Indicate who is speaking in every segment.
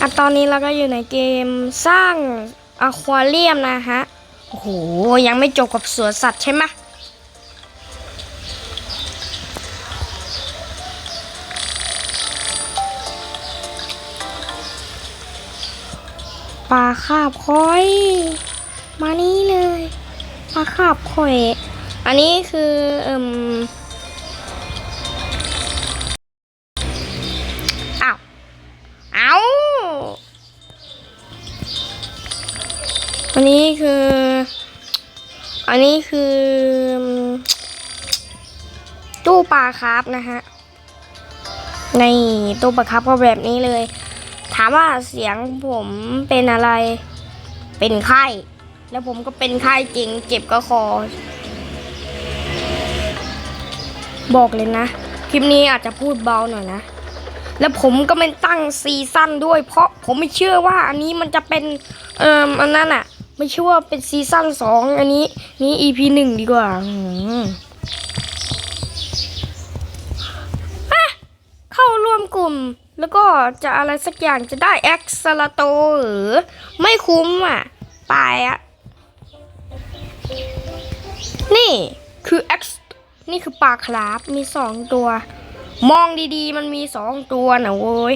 Speaker 1: อะตอนนี้เราก็อยู่ในเกมสร้างอะควาเรียมนะฮะ โอ้โห ยังไม่จบกับสวนสัตว์ใช่ไหมปลาคาบคอย มานี่เลยปลาคาบคอย อันนี้คือเอ่ม อันนี้คือ อันนี้คือตู้ปลาคร์ฟนะฮะ ในตู้ปลาคร์ฟก็แบบนี้เลย ถามว่าเสียงผมเป็นอะไร เป็นไข้ แล้วผมก็เป็นไข้จริง เจ็บก็คอ บอกเลยนะ คลิปนี้อาจจะพูดเบาหน่อยนะ แล้วผมก็ไม่ตั้งซีซั่นด้วย เพราะผมไม่เชื่อว่าอันนี้มันจะเป็น เอ่ออันนั้นอะ ไม่เชื่อว่าเป็นซีซั่นสองอันนี้ นี่ EP หนึ่งดีกว่าอืมอะเข้าร่วมกลุ่ม แล้วก็จะอะไรสักอย่างจะได้แอ็กซ์ลาโตหรือ ไม่คุ้มอะ ไปอะ นี่คือ X นี่คือปลาคราฟมีสองตัว มองดีๆ มันมีสองตัวนะโว้ย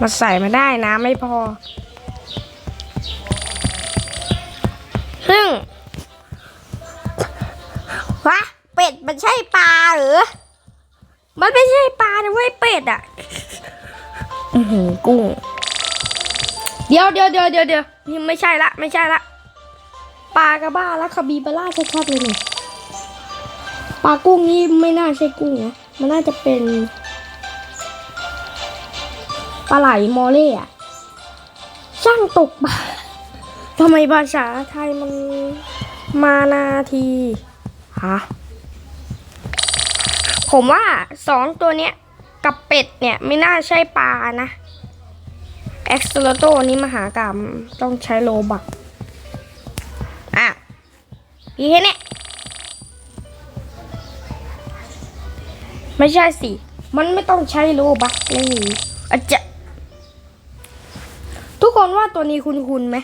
Speaker 1: มาใส่มาได้นะไม่พอ ซึ่งวะเป็ดมันใช่ปลาหรือ มันไม่ใช่ปลานะเว้ยเป็ดอะ อือหือกุ้ง เดี๋ยวเดี๋ยวเดี๋ยวเดี๋ยวเดี๋ยวนี่ไม่ใช่ละ ไม่ใช่ละ ปลากระบ้าและคาบีบาร่าชัดๆเลยนี่ปลากุ้งนี่ไม่น่าใช่กุ้งนะ มันน่าจะเป็น ปลาไหลมอเล่อะช่างตกปลาทำไมภาษาไทยมันมานาทีฮะผมว่าสองตัวเนี้ยกับเป็ดเนี่ยไม่น่าใช่ปลานะเอ็กซ์โลโตนี้มหากรรมต้องใช้โลบักอะพี่แค่เนี้ยไม่ใช่สิ มันไม่ต้องใช้โลบักเลยอาจจะ คนว่าตัวนี้คุณคุณไหม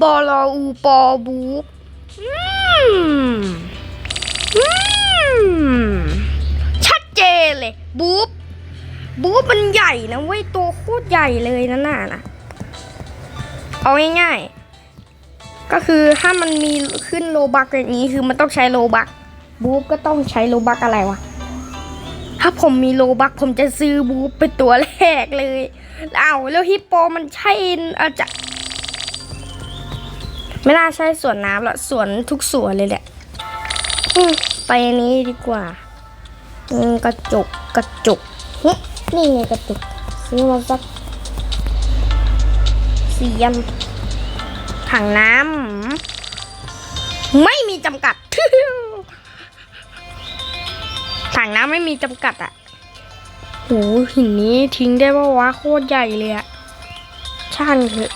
Speaker 1: บอลอูปอบูชัดเจนเลย บูบบู๊มันใหญ่นะเว้ย ตัวโคตรใหญ่เลยนะน่ะนะเอาง่ายๆ ก็คือถ้ามันมีขึ้นโลบักอย่างนี้คือมันต้องใช้โลบัก บู๊ก็ต้องใช้โลบักอะไรวะ ถ้าผมมีโลบักผมจะซื้อบู๊เป็นตัวแรกเลยเอาแล้วฮิปโปมันใช่อาจจะไม่น่าใช่สวนน้ำหรอกสวนทุกสวนเลยแหละไปนี้ดีกว่ากระจกกระจกนี่ไงกระตุกซื้อมาสักสี่ยมถังน้ำไม่มีจำกัด ถังน้ำไม่มีจำกัดอะโหหินนี้ทิ้งได้ปะวะโคตรใหญ่เลยอะช่างเถอะ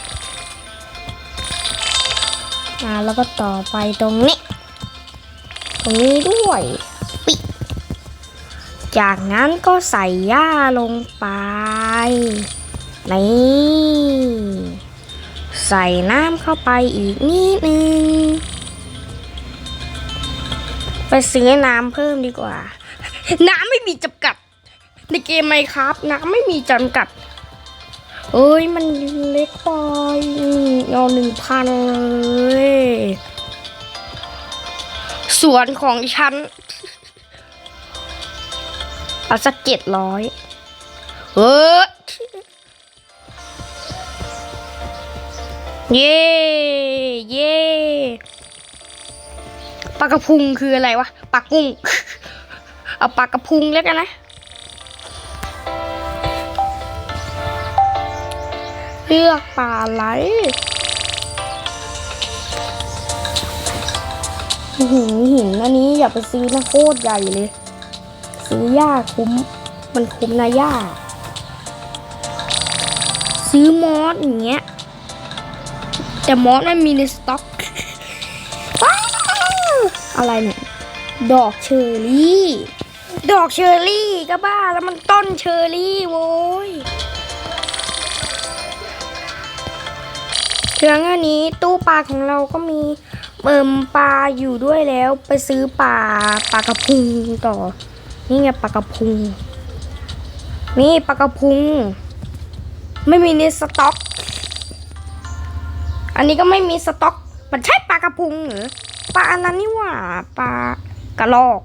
Speaker 1: อ่าแล้วก็ต่อไปตรงนี้ ตรงนี้ด้วยปิดจากนั้นก็ใส่หญ้าลงไป นี่ ใส่น้ำเข้าไปอีกนิดนึง ไปซื้อน้ำเพิ่มดีกว่า น้ำไม่มีจำกัด ในเกมไหมครับ น้ำไม่มีจำกัด เอ้ยมันเล็กไปเอาหนึ่งพันเลยสวนของฉันเอาสักเจ็ดร้อยเออเย่เย่ปลากระพุงคืออะไรวะปลากุ้ง เอาปากกระพุงแล้วกันนะเลือกปลาไหลอื้อหือหินอันนี้อย่าไปซื้อนะโคตรใหญ่เลย ซื้อหญ้าคุ้ม มันคุ้มนะหญ้าซื้อมอสอย่างเงี้ย แต่มอสมันมีในสต็อกอะไรเนี่ย ดอกเชอรี่ ดอกเชอร์รี่ก็บ้าแล้วมันต้นเชอร์รี่โว้ยเรื่องอันนี้ตู้ปลาของเราก็มีเบิ่มปลาอยู่ด้วยแล้วไปซื้อปลาปลากระพุงต่อ นี่ไงปลากระพุง นี่ปลากระพุง ไม่มีในสต็อก อันนี้ก็ไม่มีสต็อก มันใช่ปลากระพุงเหรือปลาอันนั้นนี่หว่าปลากระลอก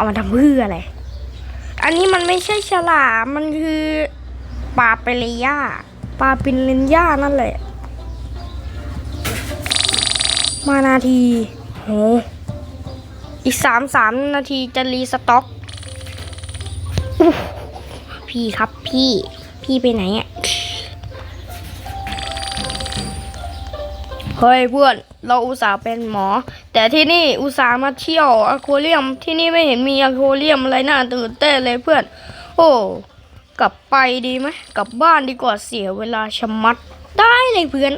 Speaker 1: เอามาทำเพื่ออะไร อันนี้มันไม่ใช่ฉลามมันคือปลาเปรย่าปลาปินเลนย่านั่นแหละ มานาทีโหอีกสามสามนาทีจะรีสต็อกพี่ครับพี่ พี่ไปไหนอะ เฮ้ยเพื่อนเราอุตส่าห์เป็นหมอ แต่ที่นี่อุตส่าห์มาเที่ยวอควาเรียมที่นี่ไม่เห็นมีอควาเรียมอะไรน่าตื่นเต้นเลยเพื่อน โอ้กลับไปดีไหมกลับบ้านดีกว่าเสียเวลาชะมัดได้เลยเพื่อน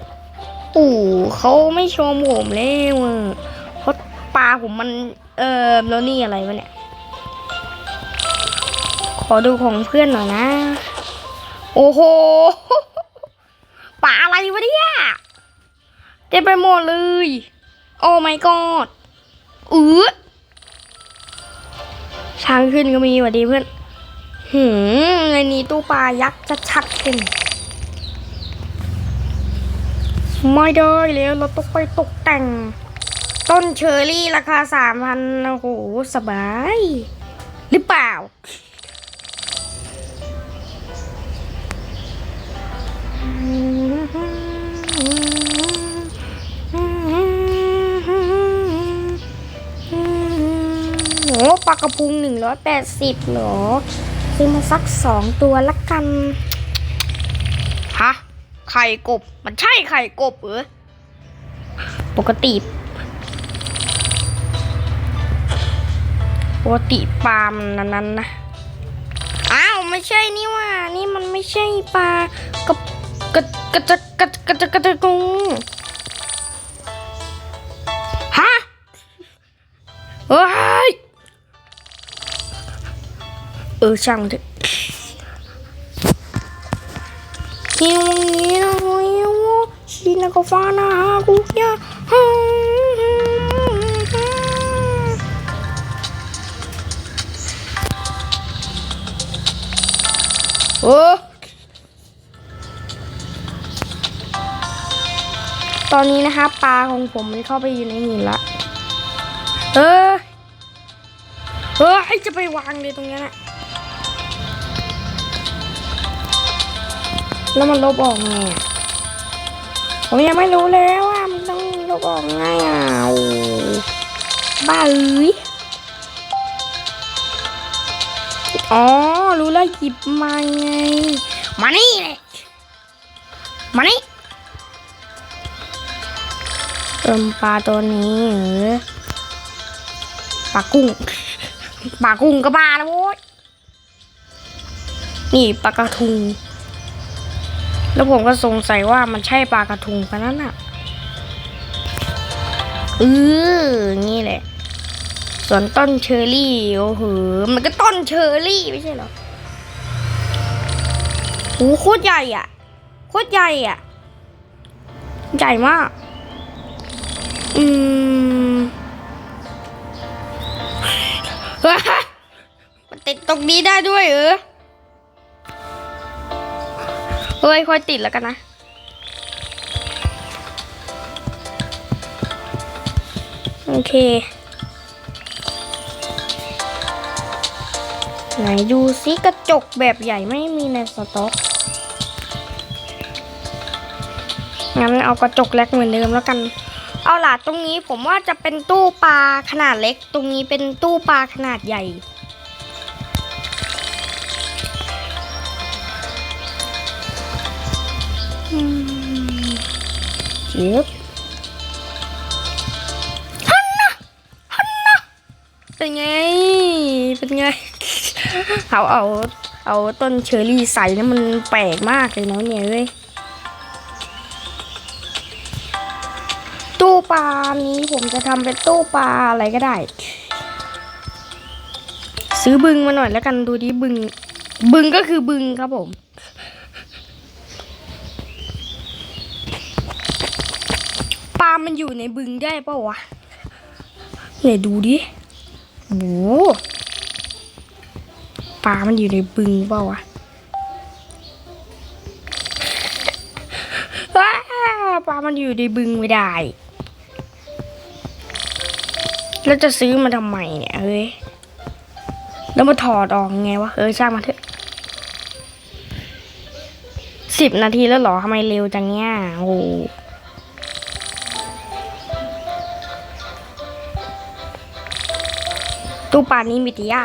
Speaker 1: ปู่เขาไม่ชมผมแล้วอะเพราะปลาผมมันเออแล้วนี่อะไรวะเนี่ย ขอดูของเพื่อนหน่อยนะ โอ้โหปลาอะไรวะเนี่ย เต็มไปหมดเลย โอ้ my god อือช้างขึ้นก็มีหวัดดีเพื่อน หืมในนี้ตู้ปลายักษ์จะชัดขึ้นไม่ได้แล้วเราต้องไปตกแต่ง ต้นเชอร์รี่ราคาสามพันโอ้โห สบาย หรือเปล่าอ้ ปลากระพุงหนึ่งร้อยแปดสิบเหรอ ซื้อมาสักสองตัวละกัน ฮะ ไข่กบ มันใช่ไข่กบเหรอ ปกติ ปกติปลามันนั้นๆนะ อ้าว ไม่ใช่นี่ว่า นี่มันไม่ใช่ปลากระกระกระจะกระกระจะกระจะกุงฮ เออช่างเถอะฮิวงี้นะฮิวชินกาฟานากุยาโอ้ตอนนี้นะคะปลาของผมมันเข้าไปอยู่ในหินละ เออเออให้จะไปวางเลยตรงนี้นะ แล้วมันลบออกไงผมยังไม่รู้เลยว่ามันต้องลบออกไงอะบ้าเอ้ยอ๋อ รู้แล้วหยิบมาไง มานี่เลยมานี่เติมปลาตัวนี้เหรอปลากุ้งปลากุ้งก็ปลาแล้วโว้ยนี่ปลากระทุง แล้วผมก็สงสัยว่ามันใช่ปลากระทุงปะนั่นอะเออนี่แหละ ส่วนต้นเชอร์รี่ โอ้โห มันก็ต้นเชอร์รี่ไม่ใช่เหรอโอ้โคตรใหญ่อะ โคตรใหญ่อะ ใหญ่มาก อืมมันติดตรงนี้ได้ด้วยเหรอ เฮ้ยค่อยติดแล้วกันนะโอเค ไหนดูซิกระจกแบบใหญ่ไม่มีในสต็อกงั้นเอากระจกเล็กเหมือนเดิมแล้วกัน เอาล่ะตรงนี้ผมว่าจะเป็นตู้ปลาขนาดเล็ก ตรงนี้เป็นตู้ปลาขนาดใหญ่ เจ็บฮันนะฮันนะเป็นไง เป็นไง เอา เอา เอาต้นเชอร์รี่ใส่แล้วมันแปลกมากเลยเนาะเนี่ยเว้ยตู้ปลานี้ผมจะทำเป็นตู้ปลาอะไรก็ได้ ซื้อบึงมาหน่อยแล้วกันดูดิบึง บึงก็คือบึงครับผม ปลา มันอยู่ในบึงได้ปะวะไหนดูดิโอ้โหปลามันอยู่ในบึงเปล่าวะปลามันอยู่ในบึงไม่ได้ แล้วจะซื้อมาทำไมเนี่ยเฮ้ย แล้วมาถอดออกไงวะ เออช่างมาเถอะสิบนาทีแล้วหรอทำไมเร็วจังเนี่ยโอ้ ตู้ปลานี้มีแติยา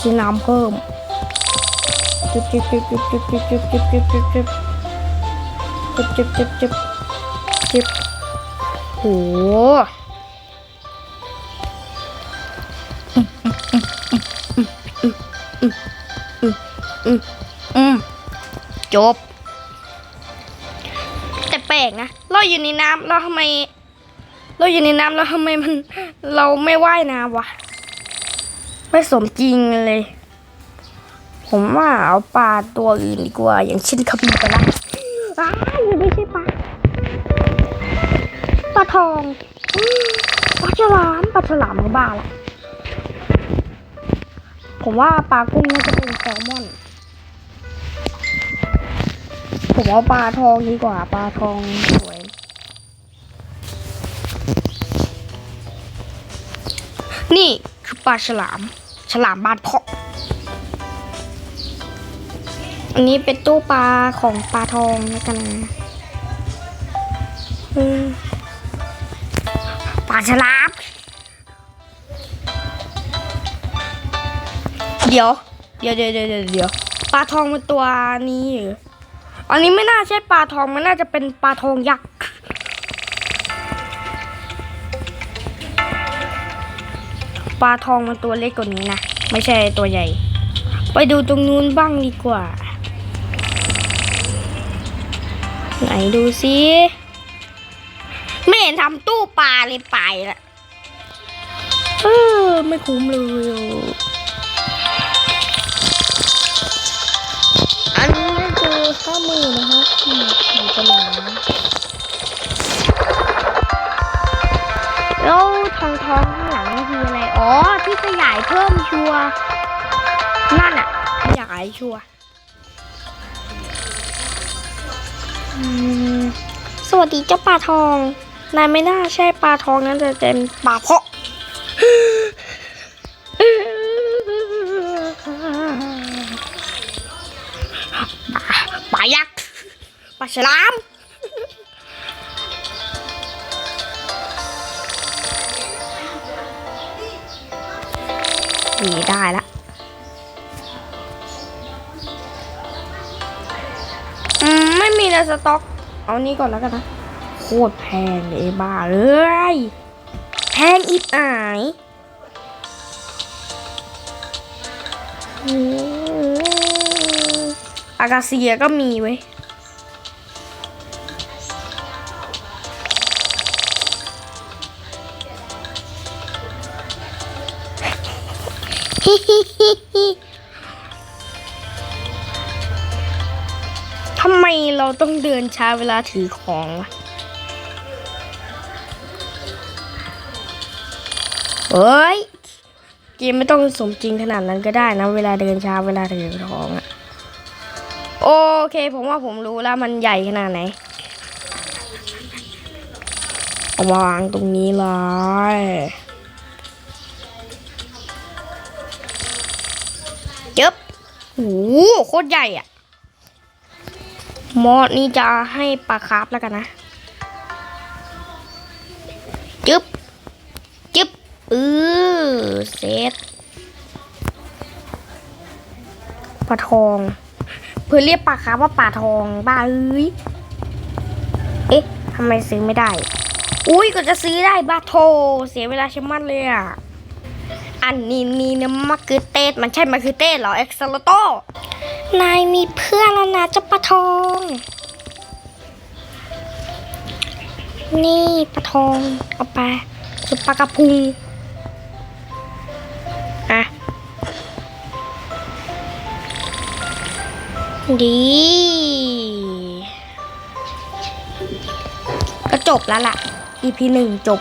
Speaker 1: ซื้อน้ำเพิ่มจุ๊บจุบจุบจุบจุบจุบจุบจุบจุบจุบจุบจุบจุบจุบจุบจุบโหจบ แต่แปลกนะ เราอยู่ในน้ำเราทำไม เราอยู่ในน้ำเราทำไมมันเราไม่ว่ายน้ำวะ ไม่สมจริงเลย ผมว่าเอาปลาตัวอื่นดีกว่า อย่างเช่นคาบีไปละอ้าวไม่ใช่ปลาปลาทองปลาฉลามปลาฉลามก็บ้าละผมว่าปลากุ้งน่าจะเป็นแซลมอน ผมเอาปลาทองดีกว่าปลาทองสวย นี่คือปลาฉลาม ฉลามบานเพาะ อันนี้เป็นตู้ปลาของปลาทองนะกันนะปลาฉลาม เดี๋ยว เดี๋ยวเดี๋ยวเดี๋ยวเดี๋ยวปลาทองเป็นตัวนี้หรออันนี้ไม่น่าใช่ปลาทอง มันน่าจะเป็นปลาทองยักษ์ ปลาทองมันตัวเล็กกว่านี้นะ ไม่ใช่ตัวใหญ่ ไปดูตรงนู้นบ้างดีกว่า ไหนดูสิไม่เห็นทำตู้ปลาเลยไปละเออไม่คุ้มเลยอันนี้คือข้อมือนะคะที่อยู่ตรงไหน แล้วทองทองข้างหลังนี่คืออะไร อ๋อ ที่ขยายเพิ่มชัวร์นั่นอะขยายชัวร์อืมสวัสดีเจ้าปลาทอง นายไม่น่าใช่ปลาทองนั้นแต่เป็นปลาเพาะปลายักษ์ปลาฉลาม นี่ได้ละอืมไม่มีในสต็อก เอานี้ก่อนแล้วกันนะ โคตรแพงเลยไอ้บ้าเลย แพงอิบอายอืมอากาเซียก็มีเว้ย ทำไมเราต้องเดินช้าเวลาถือของวะเฮ้ย เกมไม่ต้องสมจริงขนาดนั้นก็ได้นะ เวลาเดินช้าเวลาถือของอะโอเค ผมว่าผมรู้แล้วมันใหญ่ขนาดไหนเอาวางตรงนี้เลยจึ๊บโอ้โหโคตรใหญ่อะ มอดนี่จะให้ปลาคาร์ฟแล้วกันนะ จึ๊บ จึ๊บเออเซตปลาทอง เพื่อเรียกปลาคาร์ฟว่าปลาทอง บ้าเอ้ย เอ๊ะทำไมซื้อไม่ได้ อุ้ยก็จะซื้อได้บ้าโท เสียเวลาชะมัดเลยอะ อันนี้นี่นะมะคือเต้มันใช่มะคือเต้เหรอเอ็กซ์โลโตนายมีเพื่อนแล้วนะเจ้าปะทอง นี่ปะทองเอาไปคุอปากระพุงอะดีก็จบแล้วล่ะ EP หนึ่งจบ